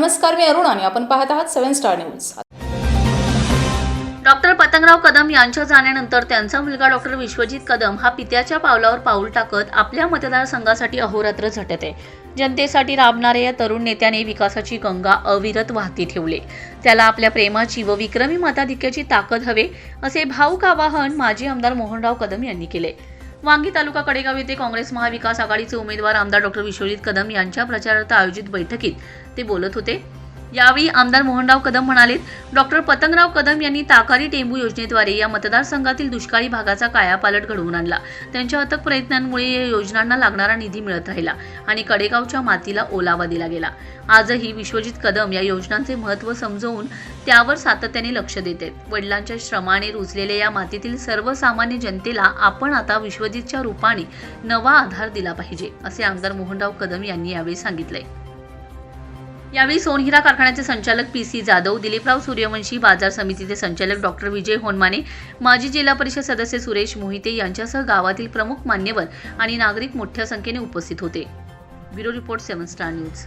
नमस्कार मी अरुण आणि आपण पाहत आहात seven star news. Doctor Patangrao Kadam यांच्या जाण्यानंतर त्यांचा मुलगा डॉक्टर विश्वजित कदम हा पित्याच्या पावलावर पाऊल टाकत आपल्या मतदारसंघासाठी अहोरात्र झटत आहे. जनतेसाठी राबणाऱ्या या तरुण नेत्याने विकासाची गंगा अविरत वाहती ठेवले. त्याला आपल्या प्रेमाची व विक्रमी मताधिक्याची ताकद हवे असे भाऊक आवाहन माजी आमदार मोहनराव कदम यांनी केले. वांगी तालुका कडेगाव येथे काँग्रेस महाविकास आघाडीचे उमेदवार आमदार डॉक्टर विश्वजित कदम यांच्या प्रचारार्थ आयोजित बैठकीत ते बोलत होते. यावेळी आमदार मोहनराव कदम म्हणाले डॉक्टर पतंगराव कदम यांनी ताकारी टेंबू योजनेद्वारे या मतदारसंघातील दुष्काळी भागाचा कायापालट घडवून आणला. त्यांच्या अथक प्रयत्नांमुळे या योजनांना लागणारा निधी मिळत राहिला आणि कडेगावच्या मातीला ओलावा दिला गेला. आजही विश्वजित कदम या योजनांचे महत्त्व समजवून त्यावर सातत्याने लक्ष देत आहेत वडिलांच्या श्रमाने रुजलेल्या या मातीतील सर्वसामान्य जनतेला आपण आता विश्वजितच्या रूपाने नवा आधार दिला पाहिजे असे आमदार मोहनराव कदम यांनी यावेळी सांगितले. यावेळी सोनहिरा कारखान्याचे संचालक पी सी जाधव दिलीपराव सूर्यवंशी बाजार समितीचे संचालक डॉक्टर विजय होनमाने माजी जिल्हा परिषद सदस्य सुरेश मोहिते यांच्यासह गावातील प्रमुख मान्यवर आणि नागरिक मोठ्या संख्येने उपस्थित होते. Bureau report seven star news.